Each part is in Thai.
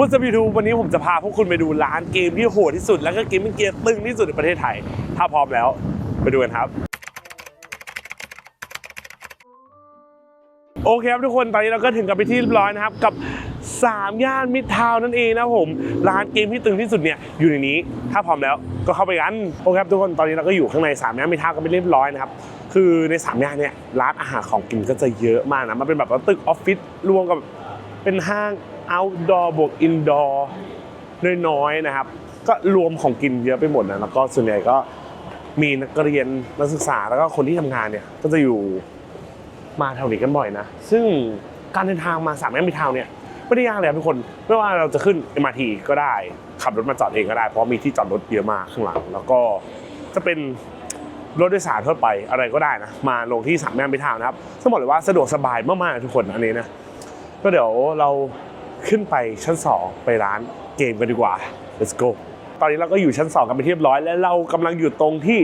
วันจะไปดูวันนี้ผมจะพาพวกคุณไปดูร้านเกมที่โหดที่สุด แล้วก็เกมมิ่งเกียร์ตึงที่สุดในประเทศไทย ถ้าพร้อมแล้วไปดูกันครับ โอเคครับทุกคนตอนนี้เราก็ถึงกับไปที่เรียบร้อยนะครับ กับ 3 ย่านมิตรทาวน์นั่นเองนะผมร้านเกมที่ตึงที่สุดเนี่ยอยู่ในนี้ ถ้าพร้อมแล้วก็เข้าไปกันโอเคครับทุกคนตอนนี้เราก็อยู่ข้างใน3ย่านมิตรทาวน์กันไปเรียบร้อยนะครับคือใน3ย่านเนี่ยร้านอาหารของกินก็จะเยอะมากนะมันเป็นแบบว่าตึกออฟฟิศรวมกับเป็นห้าง outdoor บวก indoor น้อยๆนะครับ ก็รวมของกินเยอะไปหมดนะแล้วก็ส่วนใหญ่ก็มีนักเรียนนักศึกษาแล้วก็คนที่ทำงานเนี่ยก็จะอยู่มาแถวนี้กันบ่อยนะ ซึ่งการเดินทางมาสามแยกมิตรทาวเนี่ยไม่ได้ยากเลยทุกคน ไม่ว่าเราจะขึ้น MRT ก็ได้ ขับรถมาจอดเองก็ได้ เพราะมีที่จอดรถเยอะมากข้างหลัง แล้วก็จะเป็นรถโดยสารทั่วไปอะไรก็ได้นะ มาลงที่สามแยกมิตรทาวนะครับซึ่งบอกเลยว่าสะดวกสบายมากๆทุกคนอันนี้นะ ก็เดี๋ยวเรา ขึ้นไปชั้น 2 ไปร้านเกมกันดีกว่า let's go ตอนนี้เราก็อยู่ชั้น 2 กันไปเรียบร้อย และเรากำลังอยู่ตรงที่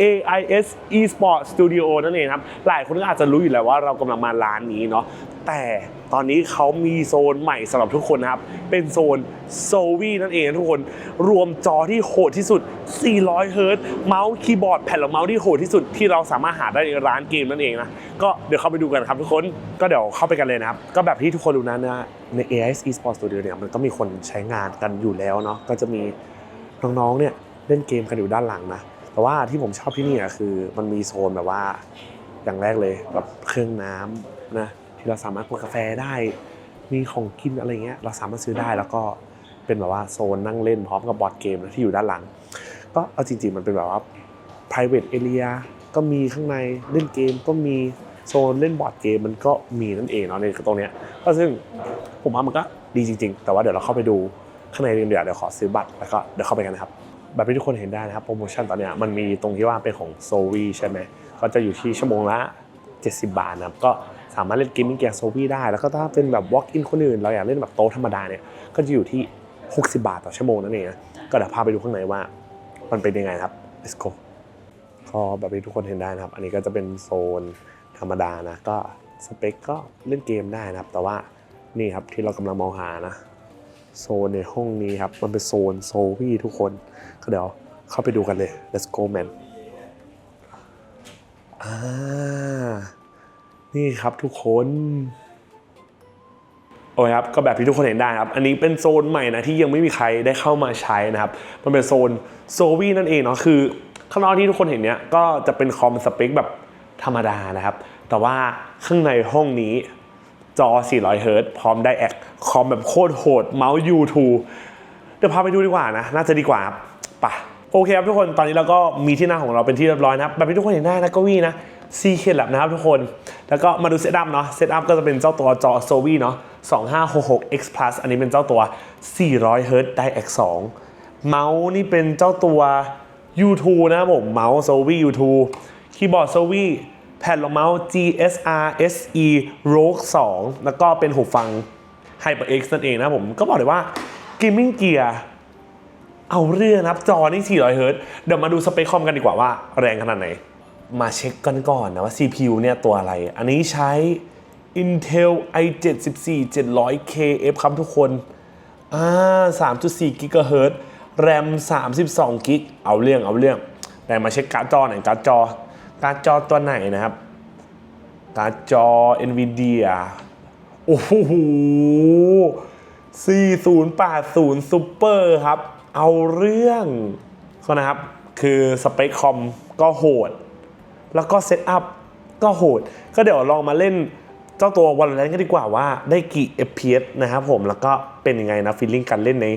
AIS Esport Studio นั่นเองครับ หลายคนก็อาจจะรู้อยู่แล้วว่าเรากำลังมาร้านนี้เนาะแต่ ตอนนี้เขามีโซนใหม่สำหรับทุกคนนะครับ เป็นโซนโซวีนั่นเองนะทุกคน รวมจอที่โหดที่สุด 400 เฮิร์ตซ์เมาส์คีย์บอร์ดแผ่นรองเมาส์ที่โหดที่สุดที่เราสามารถหาได้ในร้านเกมนั่นเองนะ ก็เดี๋ยวเข้าไปดูกันครับทุกคน ก็เดี๋ยวเข้าไปกันเลยนะครับ ก็แบบที่ทุกคนรู้นะนะใน AIS Esports Studio เนี่ยมันก็มีคนใช้งานกันอยู่แล้วเนาะ ก็จะมีน้องๆ เนี่ยเล่นเกมกันอยู่ด้านหลังนะ แต่ว่าที่ผมชอบที่นี่อะคือมันมีโซนแบบว่าอย่างแรกเลยแบบเครื่องน้ำนะ ที่เราสามารถกดกาแฟได้ มีของกินอะไรเงี้ยเราสามารถซื้อได้แล้วก็เป็นแบบว่าโซนนั่งเล่นพร้อมกับบอร์ดเกมนะที่อยู่ด้านหลัง ก็เอาจริง ๆ มันเป็นแบบว่า private area ก็มีข้างในเล่นเกมก็มีโซนเล่นบอร์ดเกมมันก็มีนั่นเองเนาะในตรงเนี้ยก็ซึ่งผมว่ามันก็ดีจริง ๆ แต่ว่าเดี๋ยวเราเข้าไปดูข้างในเรียนเดี๋ยวเดี๋ยวขอซื้อบัตรแล้วก็เดี๋ยวเข้าไปกันนะครับแบบที่ทุกคนเห็นได้นะครับโปรโมชั่นตอนเนี้ยมันมีตรงที่ว่าเป็นของโซวีใช่ไหมก็จะอยู่ที่ชั่วโมงละ 70 บาทนะครับก็ามารถเล่นเกมมิ่งเกียร์โซวีได้ แล้วก็ถ้าเป็นแบบ walk in คนอื่น เราอยากเล่นแบบโต๊ะธรรมดาเนี่ยก็จะอยู่ที่ 60 บาทต่อชั่วโมงนั่นเองนะก็เดี๋ยวพาไปดูข้างในว่ามันเป็นยังไงครับ let's go ก็แบบที่ทุกคนเห็นได้นะครับ อันนี้ก็จะเป็นโซนธรรมดานะ ก็สเปคก็เล่นเกมได้นะครับ แต่ว่านี่ครับที่เรากำลังมองหานะ โซนในห้องนี้ครับ มันเป็นโซนโซวี่ทุกคนก็เดี๋ยวเข้าไปดูกันเลย let's go man อ่า นี่ครับทุกคนโอ้ยครับก็แบบที่ทุกคนเห็นได้ครับ อันนี้เป็นโซนใหม่นะที่ยังไม่มีใครได้เข้ามาใช้นะครับ มันเป็นโซนโซวี่นั่นเองเนาะคือ ข้างนอกที่ทุกคนเห็นเนี้ยก็จะเป็นคอมสเปคแบบธรรมดานะครับ แต่ว่าข้างในห้องนี้จอ 400 เฮิร์ตซ์พร้อมได้แอคคอมแบบโคตรโหด เมาส์ U2 เดี๋ยวพาไปดูดีกว่านะ น่าจะดีกว่าครับไปะโอเคครับทุกคน ตอนนี้เราก็มีที่นั่งของเราเป็นที่เรียบร้อยนะครับ แบบที่ทุกคนเห็นได้นะก็วีนะซีเคลับนะครับทุกคน แล้วก็มาดูเซตอัพเนาะเซตอัพก็จะเป็นเจ้าตัวจอ s o v i เนาะ2566 X Plus อันนี้เป็นเจ้าตัว 400เฮิร์ตซ์ได้แอค2เมาส์นี่เป็นเจ้าตัว U2 นะผมเมาส์ s o v i U2 คีย์บอร์ด s o v i แผ่นรองเมาส์ GSR SE Rogue 2 แล้วก็เป็นหูฟัง HyperX นั่นเองนะผมก็บอกเลยว่า Gaming Gear เอาเรื่องนะครับจอนี่400เฮิร์ตเดี๋ยวมาดูสเปคคอมกันดีกว่าว่าแรงขนาดไหน มาเช็คกันก่อนนะว่า CPU เนี่ยตัวอะไร อันนี้ใช้ Intel i7 14 700KF ครับทุกคนอ่า3.4 GHz RAM 32กิกเอาเรื่องเอาเรื่อง แต่มาเช็คการ์ดจอหน่อยการ์ดจอ การ์ดจอตัวไหนนะครับ การ์ดจอ NVIDIA โอ้โห4080 Super ครับ เอาเรื่องก็นะครับ คือสเปคคอมก็โหด แล้วก็เซตอัพก็โหด ก็เดี๋ยวลองมาเล่นเจ้าตัว Valorant กันดีกว่าว่าได้กี่ FPS นะครับผมแล้วก็เป็นยังไงนะฟีลลิ่งการเล่นใน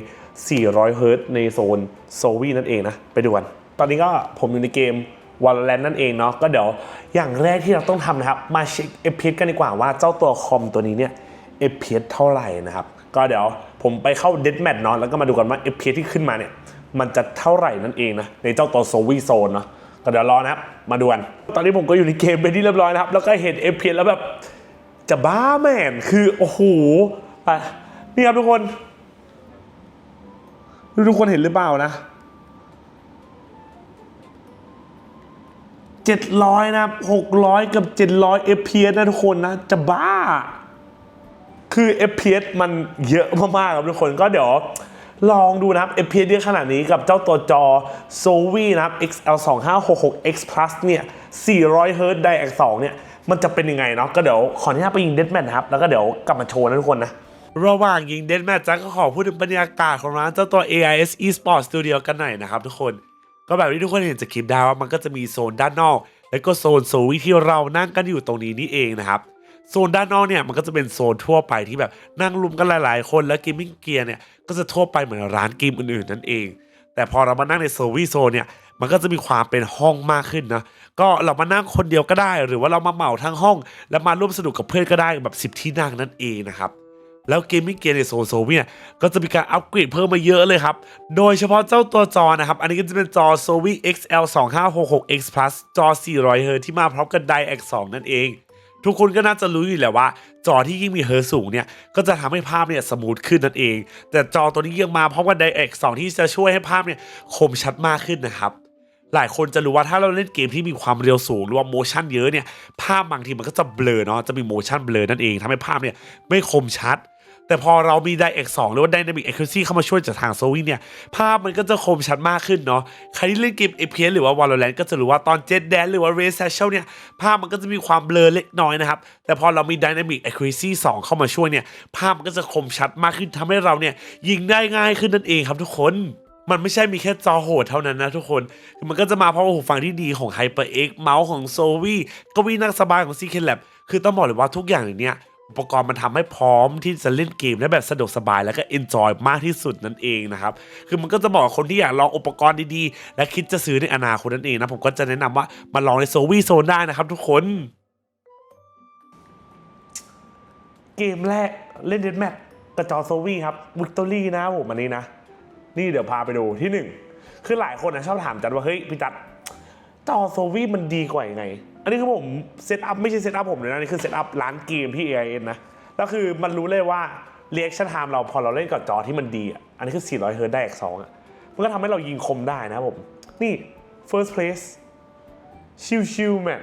400เฮิรตในโซนโซวีนั่นเองนะ ไปดูกันตอนนี้ก็ผมอยู่ในเกม Valorant นั่นเองเนาะก็เดี๋ยวอย่างแรกที่เราต้องทำนะครับ มาเช็ค FPS กันดีกว่าว่าเจ้าตัวคอมตัวนี้เนี่ย FPS เท่าไหร่นะครับ ก็เดี๋ยวผมไปเข้า Deathmatch เนาะแล้วก็มาดูกันว่า FPS ที่ขึ้นมาเนี่ย มันจะเท่าไหร่นั่นเองนะในเจ้าตัวโซวีโซนเนาะ ก็เดี๋ยวรอนะครับ มาดูกัน ตอนนี้ผมก็อยู่ในเกมไปนที่เรียบร้อยนะครับ แล้วก็เห็น FPS แล้วแบบ จะบ้าแม่น คือ โอ้โหนี่ครับทุกคนทุกคนเห็นหรือเปล่านะ700นะครับ600กับ700 FPS นะทุกคนนะ จะบ้า คือ FPS มันเยอะมากๆครับทุกคนก็เดี๋ยว ลองดูนะครับ FPS เยอะขนาดนี้กับเจ้าตัวจอ s o v i นะครับ XL 2 5 6 6 X Plus เนี่ย400 Hz DirectX 2เนี่ย มันจะเป็นยังไงเนาะก็เดี๋ยวขออนุญาตไปยิง Deathmatch นะครับ แล้วก็เดี๋ยวกลับมาโชว์นะทุกคนนะระหว่างยิง Deathmatch จักก็ขอพูดถึงบรรยากาศของร้านเจ้าตัว AIS Esports Studio กันหน่อยนะครับทุกคน ก็แบบที่ทุกคนเห็นจากคลิปด้ว่ามันก็จะมีโซนด้านนอก แล้วก็โซนโซวีที่เรานั่งกันอยู่ตรงนี้นี่เองนะครับ โซนด้านนอกเนี่ยมันก็จะเป็นโซนทั่วไปที่แบบนั่งรุมกันหลาย ๆ คนแล้วเกมมิ่งเกียร์เนี่ยก็จะทั่วไปเหมือนร้านเกมอื่น ๆ นั่นเอง แต่พอเรามานั่งในโซวีโซนเนี่ยมันก็จะมีความเป็นห้องมากขึ้นนะก็เรามานั่งคนเดียวก็ได้ หรือว่าเรามาเหมาทั้งห้อง แล้วมาร่วมสนุกกับเพื่อนก็ได้แบบ 10 ที่นั่งนั่นเองนะครับแล้วเกมมิ่งเกียร์ในโซนโซเวียก็จะมีการอัปเกรดเพิ่มมาเยอะเลยครับ โดยเฉพาะเจ้าตัวจอนะครับ อันนี้ก็จะเป็นจอ s o v i XL 2566 X Plus จอ 400 Hz ที่มาพร้อมกับ DirectX 2นั่นเอง ทุกคนก็น่าจะรู้อยู่แล้วว่า จอที่ยิ่งมีเฮอร์สูงเนี่ย ก็จะทำให้ภาพเนี่ยสมูทขึ้นนั่นเอง แต่จอตัวนี้ยังมาพร้อมกับ DirectX 2 ที่จะช่วยให้ภาพเนี่ยคมชัดมากขึ้นนะครับหลายคนจะรู้ว่าถ้าเราเล่นเกมที่มีความเร็วสูงหรือว่าโมชั่นเยอะเนี่ยภาพบางทีมันก็จะเบลอเนาะจะมีโมชั่นเบลอนั่นเองทำให้ภาพเนี่ยไม่คมชัด แต่พอเรามี DirectX 2 หรือว่า Dynamic Accuracy เข้ามาช่วยจากทาง Sony เนี่ย ภาพมันก็จะคมชัดมากขึ้นเนาะ ใครที่เล่นเกม FPS หรือว่า Valorant ก็จะรู้ว่าตอน Jet Dance หรือว่า Raid Satchel เนี่ย ภาพมันก็จะมีความเบลอเล็กน้อยนะครับ แต่พอเรามี Dynamic Accuracy 2 เข้ามาช่วยเนี่ย ภาพมันก็จะคมชัดมากขึ้นทำให้เราเนี่ยยิงได้ง่ายขึ้นนั่นเองครับทุกคนมันไม่ใช่มีแค่จอโหดเท่านั้นนะทุกคน มันก็จะมาพร้อมหูฟังที่ดีของ HyperX เมาส์ของ s o v i เก็วีนั่งสบายของ CK Lab คือต้องบอกเลยว่าทุกอย่างอย่างเนี้ย อุปกรณ์มันทำให้พร้อมที่จะเล่นเกมได้แบบสะดวกสบายแล้วก็เอนจอยมากที่สุดนั่นเองนะครับ คือมันก็จะบอกคนที่อยากลองอุปกรณ์ดีๆ และคิดจะซื้อในอนาคตนั่นเองนะ ผมก็จะแนะนำว่ามาลองในโซวีโซนได้นะครับทุกคน เกมแรกเล่นเดนแมทกระจอโซวีครับวิกตอรี่นะครับผมอันนี้นะ นี่เดี๋ยวพาไปดูที่หนึ่งคือหลายคนนะชอบถามจัดว่าเฮ้ยพี่จัดจอโซวีมันดีกว่ายังไง อันนี้คือผมเซตอัพไม่ใช่เซตอัพผมเลยนะนี่คือเซตอัพร้านเกมที่ AIN นะแล้วคือมันรู้เลยว่า reaction time เราพอเราเล่นกับจอที่มันดีอะอันนี้คือ 400 Hz ได้อีก2อะมันก็ทำให้เรายิงคมได้นะผม นี่ first place ชิวๆแมน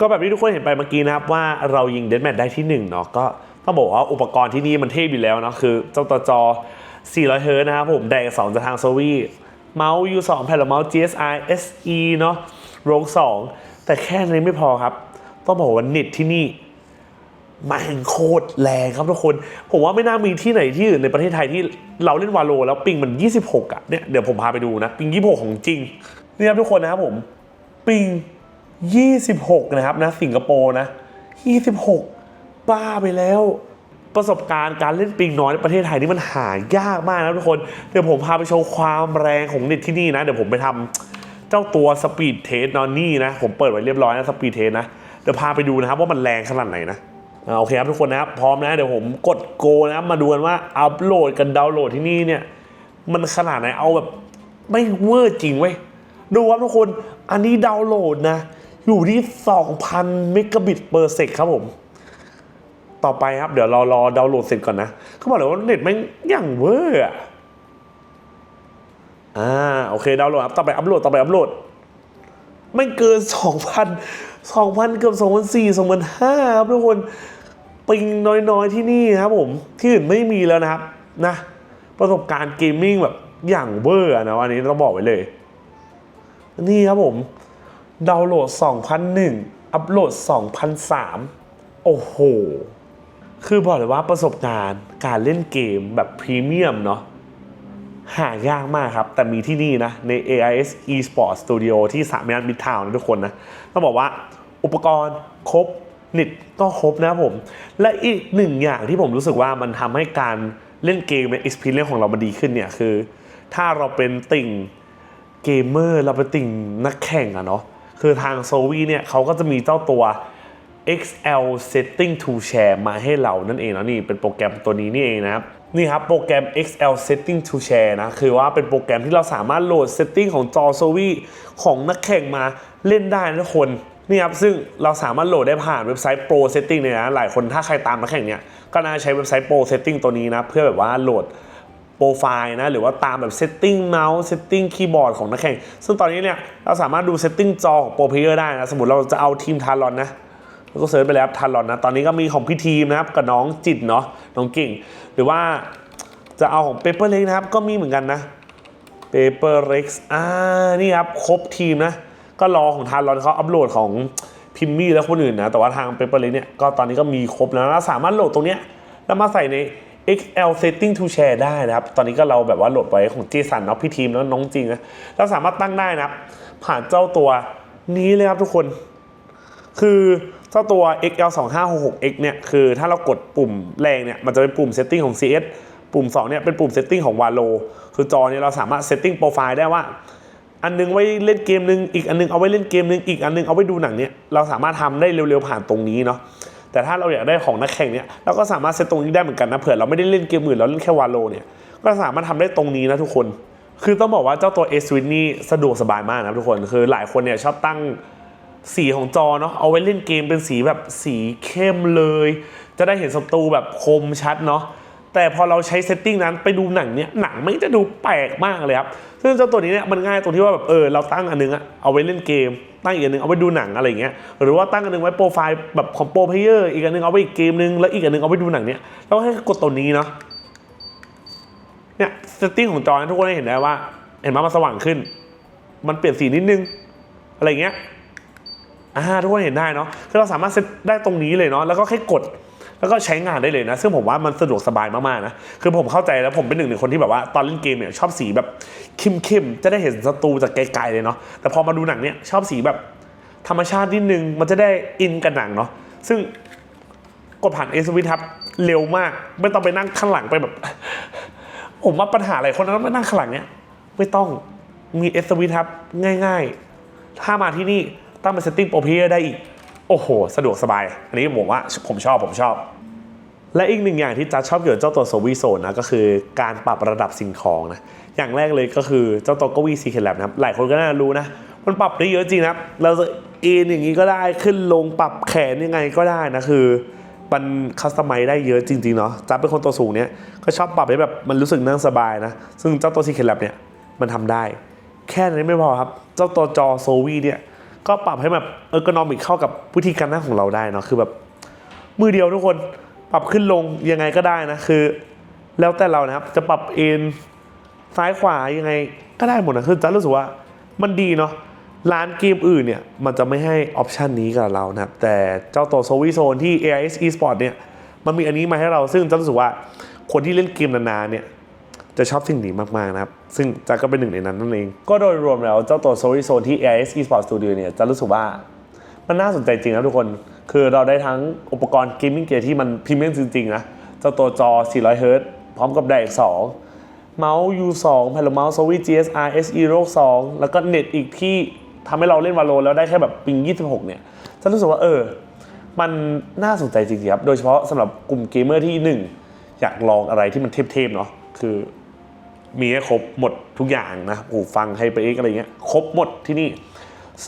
ก็แบบที่ทุกคนเห็นไปเมื่อกี้นะครับว่าเรายิงเดนแมทได้ที่1เนาะก็ต้องบอกว่าอุปกรณ์ที่นี่มันเทพอยู่แล้วเนาะคือเจ้าตัวจอ 400 เฮิร์ตนะครับผมแดก2จากทางโซวีเมาส์ U2 แผ่นรองเมาส์ GSI SE เนาะ ROG 2 แต่แค่นี้ไม่พอครับ ต้องบอกว่าเน็ตที่นี่แม่งโคตรแรงครับทุกคน ผมว่าไม่น่ามีที่ไหนที่อื่นในประเทศไทยที่เราเล่นวาโลแล้วปิงมัน 26อะเนี่ยเดี๋ยวผมพาไปดูนะ ปิง 26 ของจริงนี่ครับทุกคนนะครับผมปิง 26 นะครับนะสิงคโปร์นะ 26 บ้าไปแล้ว ประสบการณ์การเล่นปิงน้อยในประเทศไทยนี่มันหายากมากนะทุกคน เดี๋ยวผมพาไปโชว์ความแรงของเน็ตที่นี่นะ เดี๋ยวผมไปทำ เจ้าตัวสปีดเทสนอนนี่นะ ผมเปิดไว้เรียบร้อยนะสปีดเทสนะ เดี๋ยวพาไปดูนะครับว่ามันแรงขนาดไหนนะอ่าโอเคครับทุกคนนะครับพร้อมนะ เดี๋ยวผมกดโกนะมาดูกันว่าอัปโหลดกันดาวน์โหลดที่นี่เนี่ย มันขนาดไหนเอาแบบไม่เวอร์จริงเว้ยดูครับทุกคนอันนี้ดาวน์โหลดนะ อยู่ที่ 2,000เมกะบิตเปอร์เซกครับผม ต่อไปครับ เดี๋ยวเรารอดาวน์โหลดเสร็จก่อนนะเขาบอกเลยว่าเน็ตม่งอย่างเวอร์อะ อ่าโอเคดาวน์โหลดครับต่อไปอัพโหลดต่อไปอัพโหลดไม่เกิน 2,000 2,000เกือบ2,400 2,500ครับทุกคนปิงน้อยๆที่นี่ครับผมที่อื่นไม่มีแล้วนะครับนะประสบการณ์เกมมิ่งแบบอย่างเวอร์นะวันนี้เราบอกไว้เลย นี่ครับผม ดาวน์โหลด 2001 อัพโหลด 2003 โอ้โห คือบอกเลยว่าประสบการณ์การเล่นเกมแบบพรีเมียมเนาะ หายากมากครับ แต่มีที่นี่นะ ใน AIS Esports Studio ที่สามย่านมิดทาวน์นะทุกคนนะ ต้องบอกว่าอุปกรณ์ครบเน็ตก็ครบนะครับผม และอีกหนึ่งอย่างที่ผมรู้สึกว่ามันทำให้การเล่นเกมใน experience ของเรามันดีขึ้นเนี่ยคือ ถ้าเราเป็นติ่งเกมเมอร์เราเป็นติ่งนักแข่งอะเนาะคือทางโซวีเนี่ยเขาก็จะมีเจ้าตัว XL Setting to Share มาให้เรานั่นเองนะนี่เป็นโปรแกรมตัวนี้นี่เองนะครับ นี่ครับโปรแกรม XL Setting to Share นะ คือว่าเป็นโปรแกรมที่เราสามารถโหลด Setting ของจอโซวีของนักแข่งมาเล่นได้นะทุกคนนี่ครับ ซึ่งเราสามารถโหลดได้ผ่านเว็บไซต์ Pro Setting เนี่ยนะ หลายคนถ้าใครตามนักแข่งเนี่ย ก็น่าใช้เว็บไซต์ Pro Setting ตัวนี้นะ เพื่อแบบว่าโหลดโปรไฟล์นะหรือว่าตามแบบเซตติ้งเมาส์เซตติ้งคีย์บอร์ดของนักแข่ง ซึ่งตอนนี้เนี่ยเราสามารถดูเซตติ้งจอของโปรเพลเยอร์ได้นะ สมมติเราจะเอาทีมทารอนนะ แล้วก็เซิร์ชไปแล้วทันหลอนนะ ตอนนี้ก็มีของพี่ทีมนะครับกับน้องจิตเนาะน้องเก่ง หรือว่าจะเอาของเปเปอร์เล็กนะครับ ก็มีเหมือนกันนะเปเปอร์เล็กอ่านี่ครับครบทีมนะ ก็รอของทันหลอนเขาอัปโหลดของพิมมี่และคนอื่นนะ แต่ว่าทางเปเปอร์เล็กเนี่ยก็ตอนนี้ก็มีครบแล้วนะสามารถโหลดตรงเนี้ยแล้วมาใส่ใน XL setting to share ได้นะครับ ตอนนี้ก็เราแบบว่าโหลดไว้ของเจสันเนาะพี่ทีมแล้วน้องจริงนะเราสามารถตั้งได้นะครับ ผ่านเจ้าตัวนี้เลยครับทุกคน คือ เจ้าตัว XL 2 5 6 6 X เนี่ยคือถ้าเรากดปุ่มแรงเนี่ยมันจะเป็นปุ่ม setting ของ CS ปุ่ม2เนี่ยเป็นปุ่ม setting ของ Valo คือจอเนี่ยเราสามารถ setting profile ได้ว่า อันนึงไว้เล่นเกมนึง อีกอันนึงเอาไว้เล่นเกมนึง อีกอันนึงเอาไว้ดูหนังเนี่ยเราสามารถทำได้เร็วๆผ่านตรงนี้เนาะแต่ถ้าเราอยากได้ของนักแข่งเนี่ยเราก็สามารถเซตตรงนี้ได้เหมือนกันนะเผื่อเราไม่ได้เล่นเกมอื่นเราเล่นแค่วาโลเนี่ยก็สามารถทำได้ตรงนี้นะทุกคน คือต้องบอกว่าเจ้าตัว S Switch นี่สะดวกสบายมากนะทุกคนคือหลายคนเนี่ยชอบตั้ง สีของจอเนาะเอาไว้เล่นเกมเป็นสีแบบสีเข้มเลย จะได้เห็นศัตรูแบบคมชัดเนาะแต่พอเราใช้เซตติ้งนั้นไปดูหนังเนี่ยหนังไม่จะดูแปลกมากเลยครับซึ่งเจ้าตัวนี้เนี่ยมันง่ายตรงที่ว่าแบบเออเราตั้งอันนึงอะเอาไว้เล่นเกม ตั้งอีกอันนึงเอาไว้ดูหนังอะไรเงี้ยหรือว่าตั้งอันนึงไว้โปรไฟล์แบบของโปรเพเยอร์อีกอันนึงเอาไว้อีกเกมนึงแล้วอีกอันนึงเอาไว้ดูหนังเนี่ยเราให้กดตัวนี้เนาะเนี่ยเซตติ้งของจอทุกคนได้เห็นได้ว่า เห็นไหมมันสว่างขึ้น มันเปลี่ยนสีนิดนึงอะไรเงี้ย อ่าทุกคนเห็นได้เนาะคือเราสามารถเซตได้ตรงนี้เลยเนาะแล้วก็แค่กดแล้วก็ใช้งานได้เลยนะ ซึ่งผมว่ามันสะดวกสบายมากๆนะ คือผมเข้าใจแล้วผมเป็นหนึ่งในคนที่แบบว่าตอนเล่นเกมเนี่ยชอบสีแบบเข้มๆ จะได้เห็นศัตรูจากไกลๆเลยเนาะ แต่พอมาดูหนังเนี่ยชอบสีแบบธรรมชาตินิดนึง มันจะได้อินกับหนังเนาะ ซึ่งกดผ่านเอสวิทับเร็วมาก ไม่ต้องไปนั่งข้างหลังไปแบบ ผมว่าปัญหาอะไรคนนั้นไม่นั่งข้างหลังเนี่ยไม่ต้องมีเอสวิทับง่าย ๆ ถ้ามาที่นี่ ตั้งเป็นเซตติ้งโปรเพลได้อีก โอ้โห สะดวกสบาย อันนี้ผมว่าผมชอบผมชอบ และอีกหนึ่งอย่างที่จัดชอบเกี่ยวกับเจ้าตัวโซวีโซนนะก็คือการปรับระดับสิ่งของนะอย่างแรกเลยก็คือเจ้าตัวกวีซีเคแลบนะครับหลายคนก็น่ารู้นะมันปรับได้เยอะจริงนะเราจะเอ็นอย่างนี้ก็ได้ขึ้นลงปรับแขนยังไงก็ได้นะคือมันคัสตอมไมได้เยอะจริงๆเนาะจับเป็นคนตัวสูงเนี่ยก็ชอบปรับให้แบบมันรู้สึกนั่งสบายนะ ซึ่งเจ้าตัวซีเคแลบเนี่ยมันทำได้ แค่นั้ไม่พอครับ เจ้าตัวจอโซวีเนี่ย ก็ปรับให้แบบเออร์กนอมิกเข้ากับวิธีการนั่งของเราได้เนาะคือแบบมือเดียวทุกคนปรับขึ้นลงยังไงก็ได้นะคือ แล้วแต่เรานะครับจะปรับเอ็นซ้ายขวายังไงก็ได้หมดนะคือจะรู้สึกว่ามันดีเนาะร้านเกมอื่นเนี่ยมันจะไม่ให้ออปชันนี้กับเรานะครับแต่เจ้าตัวโซวิโซนที่ AIS Esport เนี่ยมันมีอันนี้มาให้เราซึ่งจะรู้สึกว่าคนที่เล่นเกมนานๆเนี่ย จะชอบสิ่งนี้มาก ๆ นะครับ ซึ่งจะก็เป็นหนึ่งในนั้นนั่นเอง ก็โดยรวมแล้วเจ้าตัว Story Zone ที่ AIS Esports Studio เนี่ยจะรู้สึกว่ามันน่าสนใจจริงนะทุกคน คือเราได้ทั้งอุปกรณ์เกมมิ่งเกียร์ที่มันพรีเมียมจริง ๆ นะ เจ้าตัวจอ 400 Hz พร้อมกับไดร์2เมาส์ U2 แผ่นรองเมาส์ Zowie GSR SE Rogue 2แล้วก็เน็ตอีกที่ทำให้เราเล่นวาโลแล้วได้แค่แบบปิง 26 เนี่ย จะรู้สึกว่าเออ มันน่าสนใจจริงๆครับ โดยเฉพาะสำหรับกลุ่มเกมเมอร์ที่หนึ่งอยากลองอะไรที่มันเทพๆเนาะ คือ มีให้ครบหมดทุกอย่างนะหูฟังไฮเปอร์เอ็กอะไรเงี้ยครบหมดที่นี่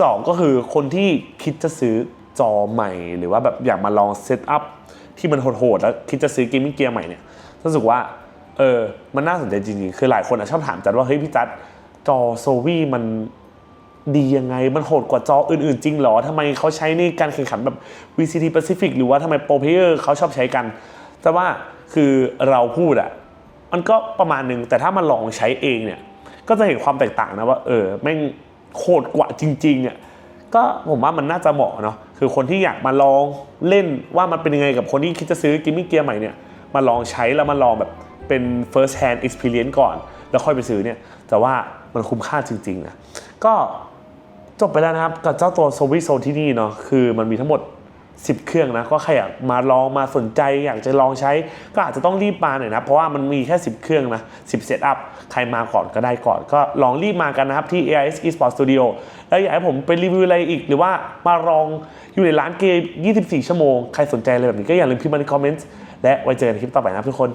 สองก็คือคนที่คิดจะซื้อจอใหม่ หรือว่าแบบอยากมาลองเซตอัพที่มันโหดๆแล้วคิดจะซื้อเกมมิ่งเกียร์ใหม่เนี่ยรู้สึกว่าเออมันน่าสนใจจริงๆ คือหลายคนอะชอบถามจัดว่าเฮ้ยพี่จัดจอโซวี่มันดียังไง มันโหดกว่าจออื่นๆ จริงเหรอทำไมเขาใช้ในการแข่งขันแบบ VCT Pacific หรือว่าทำไมโปรเพเยอร์เขาชอบใช้กัน แต่ว่าคือเราพูดอะ มันก็ประมาณหนึ่งแต่ถ้ามาลองใช้เองเนี่ย ก็จะเห็นความแตกต่างนะว่า เออแม่งโคตรกว่าจริงๆอะก็ผมว่ามันน่าจะเหมาะเนาะคือคนที่อยากมาลองเล่นว่ามันเป็นยังไงกับคนที่คิดจะซื้อกิมมิ่เกียร์ใหม่เนี่ยมาลองใช้แล้วมาลองแบบเป็น first hand experience ก่อน แล้วค่อยไปซื้อเนี่ย แต่ว่ามันคุ้มค่าจริงๆนะก็จบไปแล้วนะครับกับเจ้าตัวโซวิโซที่นี่เนาะคือมันมีทั้งหมด 10 เครื่องนะก็ใครอยากมาลองมาสนใจ อยากจะลองใช้ก็อาจจะต้องรีบมาหน่อยนะ เพราะว่ามันมีแค่ 10 เครื่องนะ10เซตอัพใครมาก่อนก็ได้ก่อน ก็ลองรีบมากันนะครับที่ AIS Esports Studio แล้วอยากให้ผมไปรีวิวอะไรอีก หรือว่ามาลองอยู่ในร้านเกม 24 ชั่วโมง ใครสนใจอะไรแบบนี้ก็อย่าลืมพิมพ์มาในคอมเมนต์และไว้เจอกันคลิปต่อไปนะทุกคน